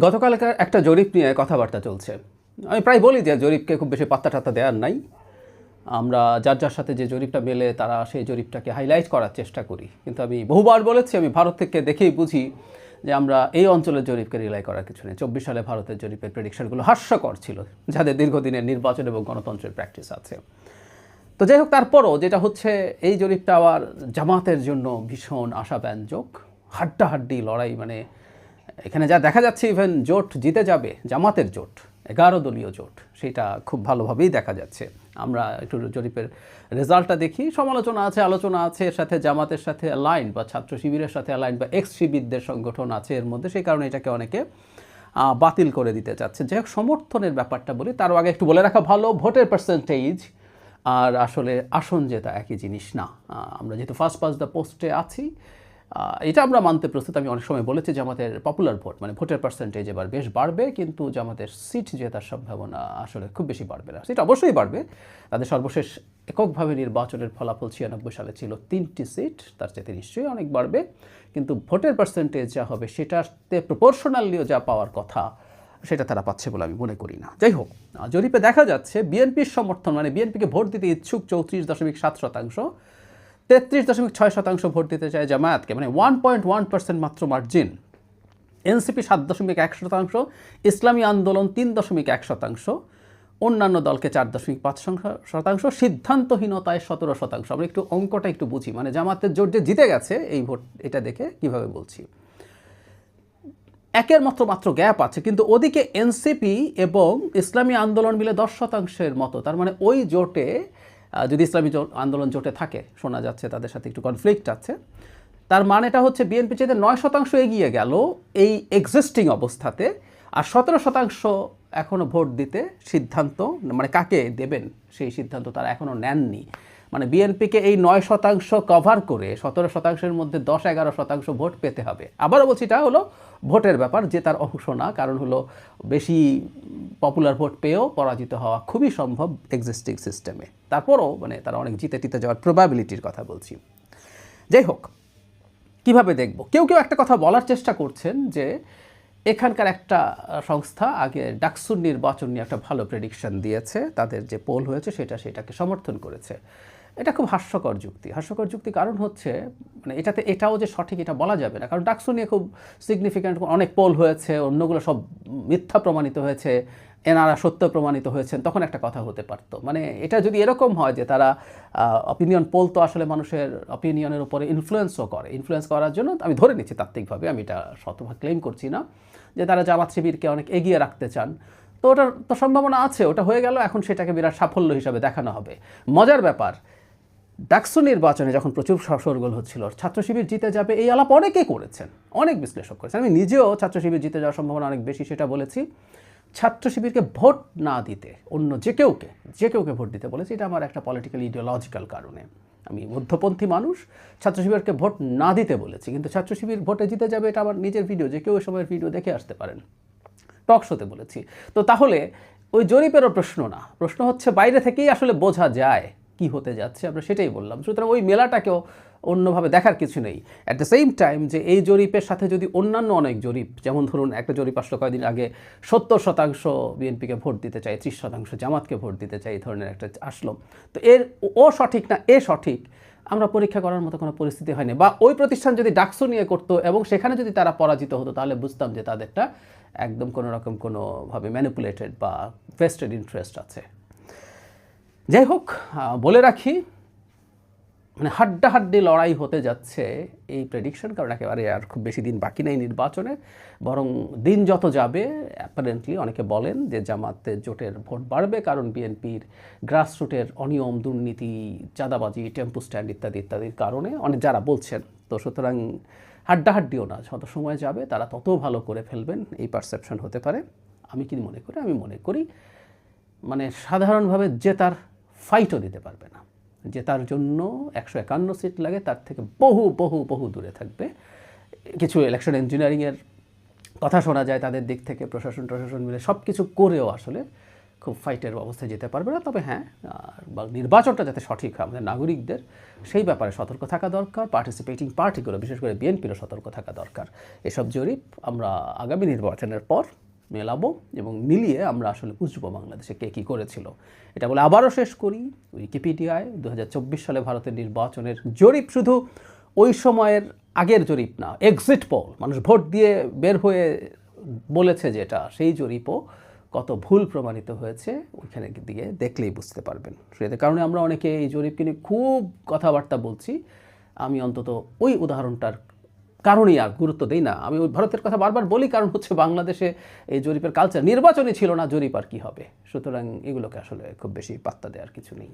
গতকালকার একটা জরিপ নিয়ে কথাবার্তা চলছে। আমি প্রায় বলি যে জরিপকে খুব বেশি পাত্তা টাত্তা দেওয়ার নাই। আমরা যার যার সাথে যে জরিপটা মেলে, তারা সেই জরিপটাকে হাইলাইট করার চেষ্টা করি। কিন্তু আমি বহুবার বলেছি, আমি ভারত থেকে দেখেই বুঝি যে আমরা এই অঞ্চলের জরিপকে রিলাই করার কিছু নেই। চব্বিশ সালে ভারতের জরিপের প্রেডিকশনগুলো হাস্যকর ছিল, যাদের দীর্ঘদিনের নির্বাচন এবং গণতন্ত্রের প্র্যাকটিস আছে। তো যাই হোক, তারপরও যেটা হচ্ছে, এই জরিপটা আবার জামাতের জন্য ভীষণ আশাব্যঞ্জক। হাড্ডাহাড্ডি লড়াই মানে এখানে যা দেখা যাচ্ছে ইভেন জোট জিতে যাবে, জামাতের জোট, এগারো দলীয় জোট, সেটা খুব ভালোভাবেই দেখা যাচ্ছে। আমরা একটু জরিপের রেজাল্টটা দেখি। সমালোচনা আছে, আলোচনা আছে, এর সাথে জামাতের সাথে অ্যালাইন বা ছাত্র শিবিরের সাথে অ্যালাইন বা এক্স শিবিরদের সংগঠন আছে এর মধ্যে, সেই কারণে এটাকে অনেকে বাতিল করে দিতে চাচ্ছে। যাই হোক, সমর্থনের ব্যাপারটা বলি, তার আগে একটু বলে রাখা ভালো, ভোটের পার্সেন্টেজ আর আসলে আসন জেতা একই জিনিস না। আমরা যেহেতু ফার্স্ট পাস দ্য পোস্টে আছি এটা আমরা মানতে প্রস্তুত। আমি অনেক সময় বলেছি যে আমাদের পপুলার ভোট মানে ভোটের পার্সেন্টেজ এবার বেশ বাড়বে, কিন্তু যে আমাদের সিট জেতার সম্ভাবনা আসলে খুব বেশি বাড়বে না। সিট অবশ্যই বাড়বে। তাদের সর্বশেষ এককভাবে নির্বাচনের ফলাফল ছিয়ানব্বই সালে ছিল তিনটি সিট তার চেয়ে নিশ্চয়ই অনেক বাড়বে। কিন্তু ভোটের পার্সেন্টেজ যা হবে সেটাতে প্রপোর্শনালিও যা পাওয়ার কথা, সেটা তারা পাচ্ছে বলে আমি মনে করি না। যাই হোক জরিপে দেখা যাচ্ছে, বিএনপির সমর্থন মানে বিএনপিকে ভোট দিতে ইচ্ছুক চৌত্রিশ দশমিক সাত শতাংশ তেত্রিশ দশমিক ছয় শতাংশ ভোট দিতে চায় জামায়াতকে মানে ওয়ান পয়েন্ট ওয়ান পার্সেন্ট মাত্র মার্জিন এনসিপি সাত দশমিক এক শতাংশ, ইসলামী আন্দোলন তিন দশমিক এক শতাংশ, অন্যান্য দলকে চার দশমিক পাঁচ শতাংশ, সিদ্ধান্তহীনতায় সতেরো শতাংশ। আমরা একটু অঙ্কটা একটু বুঝি মানে জামাতের জোট যে জিতে গেছে, এই ভোট এটা দেখে কীভাবে বলছি। একের মাত্র মাত্র গ্যাপ আছে, কিন্তু ওদিকে এনসিপি এবং ইসলামী আন্দোলন মিলে দশ শতাংশের মতো, তার মানে ওই জোটে যদি ইসলামী আন্দোলন জোটে থাকে, শোনা যাচ্ছে তাদের সাথে একটু কনফ্লিক্ট আছে, তার মানেটা হচ্ছে বিএনপি চেয়ে নয় শতাংশ এগিয়ে গেল এই এক্সিস্টিং অবস্থাতে, আর সতেরো শতাংশ এখনও ভোট দিতে সিদ্ধান্ত মানে কাকে দেবেন সেই সিদ্ধান্ত তারা এখনও নেননি। মানে বিএনপিকে এই নয় শতাংশ কভার করে সতেরো শতাংশের মধ্যে দশ এগারো শতাংশ ভোট পেতে হবে। আবারও বলছি, এটা হলো ভোটের ব্যাপার যে তার অংশ না, কারণ হলো বেশি পপুলার ভোট পেয়েও পরাজিত হওয়া খুবই সম্ভব এক্সিস্টিং সিস্টেমে তারপরও মানে তারা অনেক জিতে টিতে যাওয়ার প্রবাবিলিটির কথা বলছি। যাই হোক, কীভাবে দেখব? কেউ কেউ একটা কথা বলার চেষ্টা করছেন যে এখানকার একটা সংস্থা আগে ডাকসুর নির্বাচন নিয়ে একটা ভালো প্রেডিকশন দিয়েছে। তাদের যে পোল হয়েছে সেটা সেটাকে সমর্থন করেছে। এটা খুব হাস্যকর যুক্তি। হাস্যকর যুক্তি কারণ হচ্ছে মানে এটাতে এটাও যে সঠিক এটা বলা যাবে না। কারণ ডাকসু নিয়ে খুব সিগনিফিক্যান্ট অনেক পোল হয়েছে, অন্যগুলো সব মিথ্যা প্রমাণিত হয়েছে। এনারা সত্য প্রমাণিত হয়েছেন, তখন একটা কথা হতে পারতো। মানে এটা যদি এরকম হয় যে তারা অপিনিয়ন পোল তো আসলে মানুষের অপিনিয়নের উপরে ইনফ্লুয়েন্সও করে। ইনফ্লুয়েন্স করার জন্য আমি ধরে নিচ্ছি তাত্ত্বিকভাবে, আমি এটা শতভাগ ক্লেম করছি না, যে তারা জামাত শিবিরকে অনেক এগিয়ে রাখতে চান। তো ওটার তো সম্ভাবনা আছে, ওটা হয়ে গেল, এখন সেটাকে বিরাট সাফল্য হিসাবে দেখানো হবে। মজার ব্যাপার, ডাকসু নির্বাচনে যখন প্রচুর সরগোল হচ্ছিল, ছাত্র শিবির জিতে যাবে এই আলাপ অনেকে করেছেন, অনেক বিশ্লেষক করেছেন। আমি নিজেও ছাত্র শিবির জিতে যাওয়ার সম্ভাবনা অনেক বেশি, সেটা বলেছি। ছাত্র শিবিরকে ভোট না দিতে, অন্য যে কেউকে যে কেউকে ভোট দিতে বলেছে, এটা আমার একটা পলিটিক্যাল ইডিওলজিক্যাল কারণে। আমি মধ্যপন্থী মানুষ, ছাত্র শিবিরকে ভোট না দিতে বলেছি, কিন্তু ছাত্র শিবির ভোটে জিতে যাবে, এটা আমার নিজের ভিডিও যে কেউ সময়ের ভিডিও দেখে আসতে পারেন। টক শোতে বলেছি। তো তাহলে, ওই জরিপেরও প্রশ্ন না। প্রশ্ন হচ্ছে, বাইরে থেকেই আসলে বোঝা যায় কি হতে যাচ্ছে, আমরা সেটাই বললাম। সুতরাং ওই মেলাটাকেও অন্যভাবে দেখার কিছু নেই। অ্যাট দ্য সেম টাইম যে এই জরিপের সাথে যদি অন্যান্য অনেক জরিপ, যেমন ধরুন একটা জরিপ আসলো কয়েকদিন আগে, সত্তর শতাংশ বিএনপিকে ভোট দিতে চাই ত্রিশ শতাংশ জামাতকে ভোট দিতে চাই এই ধরনের একটা আসলো। তো এর ও সঠিক না, এ সঠিক, আমরা পরীক্ষা করার মতো কোনো পরিস্থিতি হয়নি। বা ওই প্রতিষ্ঠান যদি ডাকসু নিয়ে করতো এবং সেখানে যদি তারা পরাজিত হতো, তাহলে বুঝতাম যে তাদেরটা একদম কোনো রকম কোনোভাবে ম্যানিপুলেটেড বা ভেস্টেড ইন্টারেস্ট আছে। যাই হোক বলে রাখি মানে হাড্ডাহাড্ডি লড়াই হতে যাচ্ছে এই প্রেডিকশন কারণ একেবারে আর খুব বেশি দিন বাকি নেই নির্বাচনের বরং দিন যত যাবে অ্যাপারেন্টলি অনেকে বলেন যে জামাতের জোটের ভোট বাড়বে, কারণ বিএনপির গ্রাসরুটের অনিয়ম, দুর্নীতি, চাঁদাবাজি, টেম্পু স্ট্যান্ড ইত্যাদি, ইত্যাদির কারণে অনেক যারা বলছেন। তো সুতরাং হাড্ডাহাড্ডিও না, যত সময় যাবে তারা তত ভালো করে ফেলবেন, এই পারসেপশন হতে পারে। আমি কি মনে করি? আমি মনে করি মানে সাধারণভাবে জেতার ফাইটও দিতে পারবে না। যে তার জন্য একশো একান্ন সিট লাগে, তার থেকে বহু বহু বহু দূরে থাকবে। কিছু ইলেকশন ইঞ্জিনিয়ারিংয়ের কথা শোনা যায়, তাদের দিক থেকে প্রশাসন প্রশাসন মিলে সব কিছু করেও আসলে খুব ফাইটের অবস্থায় যেতে পারবে না। তবে হ্যাঁ বা নির্বাচনটা যাতে সঠিক হয়, আমাদের নাগরিকদের, সেই ব্যাপারে সতর্ক থাকা দরকার পার্টিসিপেটিং পার্টিগুলো বিশেষ করে বিএনপিরও সতর্ক থাকা দরকার। এসব জরিপ আমরা আগামী নির্বাচনের পর মেলাবো এবং মিলিয়ে আমরা আসলে বুঝব বাংলাদেশে কে কী করেছিল। এটা বলে আবারও শেষ করি উইকিপিডিয়ায় দু হাজার চব্বিশ সালে ভারতের নির্বাচনের জরিপ শুধু ওই সময়ের আগের জরিপ না এক্সিট পোল মানুষ ভোট দিয়ে বের হয়ে বলেছে যেটা, সেই জরিপও কত ভুল প্রমাণিত হয়েছে ওইখানে দিয়ে দেখলেই বুঝতে পারবেন। সেটার কারণে আমরা অনেকে এই জরিপকে নিয়ে খুব কথাবার্তা বলছি। আমি অন্তত ওই উদাহরণটার কারণেই আর গুরুত্ব দেই না। আমি ওই ভারতের কথা বারবার বলি, কারণ হচ্ছে বাংলাদেশে এই জরিপের কালচার নির্বাচনই ছিল না, জরিপ আর কী হবে। সুতরাং এগুলোকে আসলে খুব বেশি পাত্তা দেওয়ার কিছু নেই।